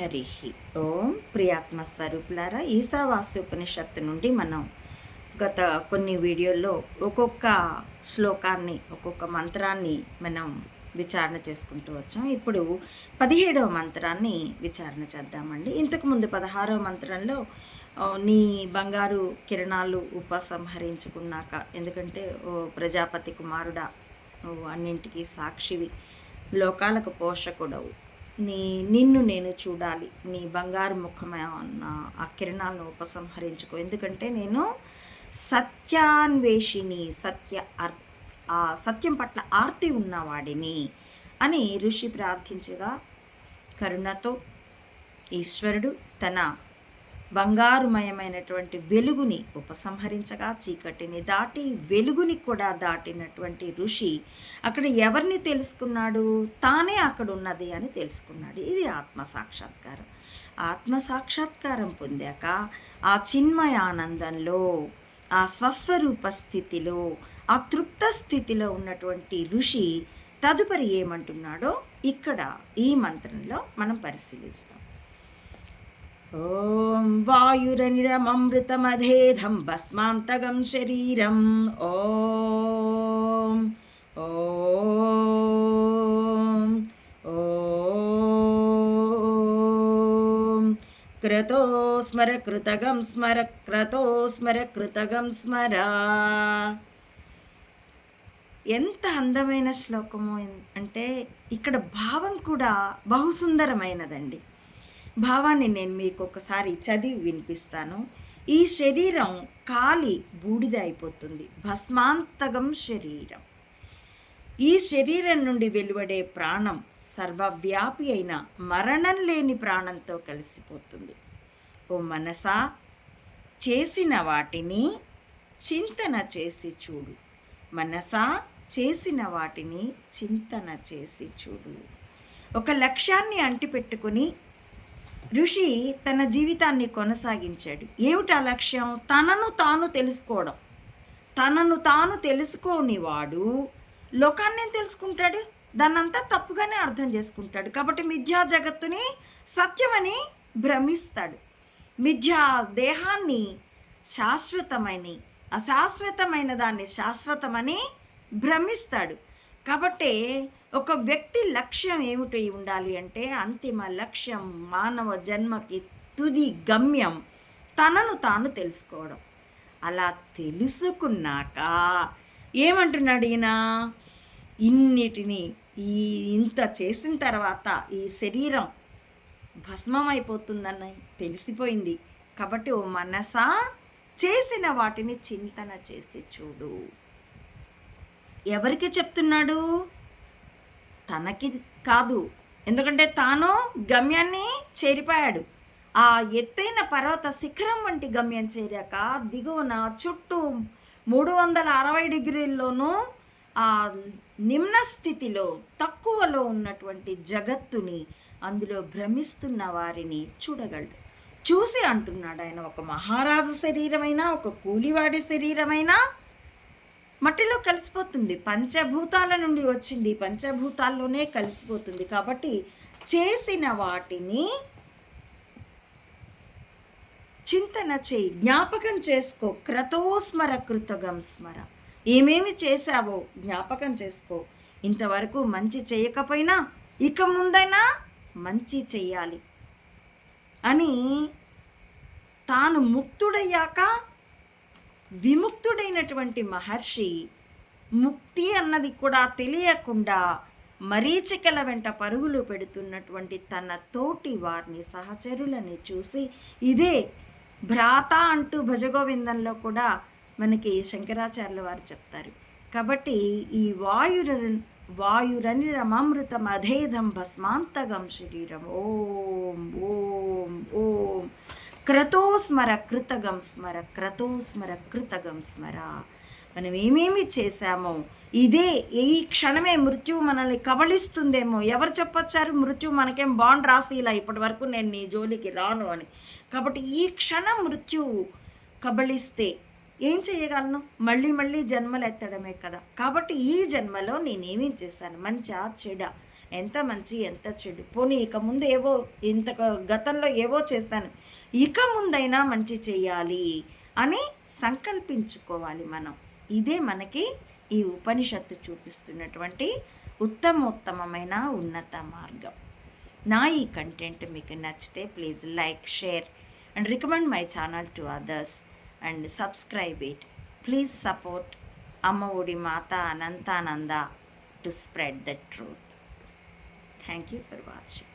హరి ఓం ప్రియాత్మ స్వరూపులారా ఈశావాస్యోపనిషత్తు నుండి మనం గత కొన్ని వీడియోల్లో ఒక్కొక్క శ్లోకాన్ని ఒక్కొక్క మంత్రాన్ని మనం విచారణ చేసుకుంటూ వచ్చాం. ఇప్పుడు పదిహేడవ మంత్రాన్ని విచారణ చేద్దామండి. ఇంతకుముందు పదహారవ మంత్రంలో నీ బంగారు కిరణాలు ఉపసంహరించుకున్నాక ఎందుకంటే ఓ ప్రజాపతి కుమారుడా నువ్వు అన్నింటికి సాక్షివి లోకాలకు పోషకుడవు. నీ నిన్ను నేను చూడాలి. నీ బంగారు ముఖమైన ఆ కిరణాలను ఉపసంహరించుకో. ఎందుకంటే నేను సత్యాన్వేషిని సత్య అర్ ఆ సత్యం పట్ల ఆర్తి ఉన్నవాడిని అని ఋషి ప్రార్థించగా కరుణతో ఈశ్వరుడు తన బంగారుమయమైనటువంటి వెలుగుని ఉపసంహరించగా చీకటిని దాటి వెలుగుని కూడా దాటినటువంటి ఋషి అక్కడ ఎవరిని తెలుసుకున్నాడు? తానే అక్కడ ఉన్నది అని తెలుసుకున్నాడు. ఇది ఆత్మ సాక్షాత్కారం. ఆత్మ సాక్షాత్కారం పొందాక ఆ చిన్మయ ఆనందంలో ఆ స్వస్వరూప స్థితిలో ఆ తృప్త స్థితిలో ఉన్నటువంటి ఋషి తదుపరి ఏమంటున్నాడో ఇక్కడ ఈ మంత్రంలో మనం పరిశీలిస్తాం. ఓం వాయురనిరమమృతమధేధం భస్మాంతగం శరీరం. ఓం ఓం ఓం. క్రతో స్మర కృతగం స్మర క్రతో స్మర కృతగం స్మర. ఎంత అందమైన శ్లోకము అంటే ఇక్కడ భావం కూడా బహుసుందరమైనదండి. భావాన్ని నేను మీకు ఒకసారి చదివి వినిపిస్తాను. ఈ శరీరం కాలి బూడిద అయిపోతుంది. భస్మాంతగం శరీరం. ఈ శరీరం నుండి వెలువడే ప్రాణం సర్వవ్యాపి అయిన మరణం లేని ప్రాణంతో కలిసిపోతుంది. ఓ మనసా చేసిన వాటిని చింతన చేసి చూడు. మనసా చేసిన వాటిని చింతన చేసి చూడు. ఒక లక్ష్యాన్ని అంటిపెట్టుకుని ఋషి తన జీవితాన్ని కొనసాగించాడు. ఏమిటి ఆ లక్ష్యం? తనను తాను తెలుసుకోవడం. తనను తాను తెలుసుకోని వాడు లోకాన్ని తెలుసుకుంటాడు? దాన్నంతా తప్పుగానే అర్థం చేసుకుంటాడు. కాబట్టి మిథ్యా జగత్తుని సత్యమని భ్రమిస్తాడు. మిథ్యా దేహాన్ని శాశ్వతమని అశాశ్వతమైన దాన్ని శాశ్వతమని భ్రమిస్తాడు. కాబట్టి ఒక వ్యక్తి లక్ష్యం ఏమిటి ఉండాలి అంటే అంతిమ లక్ష్యం మానవ జన్మకి తుది గమ్యం తనను తాను తెలుసుకోవడం. అలా తెలుసుకున్నాక ఏమంటున్నాడు ఈయన? ఇన్నిటిని ఈ ఇంత చేసిన తర్వాత ఈ శరీరం భస్మం తెలిసిపోయింది. కాబట్టి ఓ మనసా చేసిన వాటిని చింతన చేసి చూడు. ఎవరికి చెప్తున్నాడు? తనకి కాదు. ఎందుకంటే తాను గమ్యాన్ని చేరిపోయాడు. ఆ ఎత్తైన పర్వత శిఖరం వంటి గమ్యం చేరాక దిగువన చుట్టూ మూడు వందల అరవై డిగ్రీల్లోనూ ఆ నిమ్న స్థితిలో తక్కువలో ఉన్నటువంటి జగత్తుని అందులో భ్రమిస్తున్న వారిని చూడగలడు. చూసి అంటున్నాడు ఆయన ఒక మహారాజు శరీరమైనా ఒక కూలివాడి శరీరమైనా మట్టిలో కలిసిపోతుంది. పంచభూతాల నుండి వచ్చింది. పంచభూతాల్లోనే కలిసిపోతుంది. కాబట్టి చేసిన వాటిని చింతన చేయి. జ్ఞాపకం చేసుకో. క్రతోస్మర కృతగం స్మర. ఏమేమి చేశావో జ్ఞాపకం చేసుకో. ఇంతవరకు మంచి చేయకపోయినా ఇక ముందైనా మంచి చెయ్యాలి. అని తాను ముక్తుడయ్యాక విముక్తుడైనటువంటి మహర్షి ముక్తి అన్నది కూడా తెలియకుండా మరీచికల వెంట పరుగులు పెడుతున్నటువంటి తన తోటి వారిని సహచరులని చూసి ఇదే భ్రాత అంటూ భజగోవిందంలో కూడా మనకి శంకరాచార్యుల వారు చెప్తారు. కాబట్టి ఈ వాయుర వాయురనిరమమృతం అధేధం భస్మాంతగం శరీరం. ఓం ఓం ఓం. క్రతోస్మర కృతగం స్మర. క్రతోస్మర కృతగం స్మర మనం ఏమేమి చేశామో ఇదే ఈ క్షణమే మృత్యు మనల్ని కబళిస్తుందేమో ఎవరు చెప్పొచ్చారు మృత్యు మనకేం బాండ్ రాసి ఇలా ఇప్పటి వరకు నేను నీ జోలికి రాను అని. కాబట్టి ఈ క్షణం మృత్యువు కబళిస్తే ఏం చేయగలను? మళ్ళీ మళ్ళీ జన్మలు ఎత్తడమే కదా. కాబట్టి ఈ జన్మలో నేనేమేం చేశాను? మంచా చెడ. ఎంత మంచి ఎంత చెడు. పోనీ ఇక ముందు ఏవో ఇంత గతంలో ఏవో చేస్తాను. ఇక ముందైనా మంచి చేయాలి అని సంకల్పించుకోవాలి మనం. ఇదే మనకి ఈ ఉపనిషత్తు చూపిస్తున్నటువంటి ఉత్తమోత్తమమైన ఉన్నత మార్గం. నా ఈ కంటెంట్ మీకు నచ్చితే please like share and recommend my channel to others and subscribe it. Please support Amma Odi Mata Anantananda to spread the truth. Thank you for watching.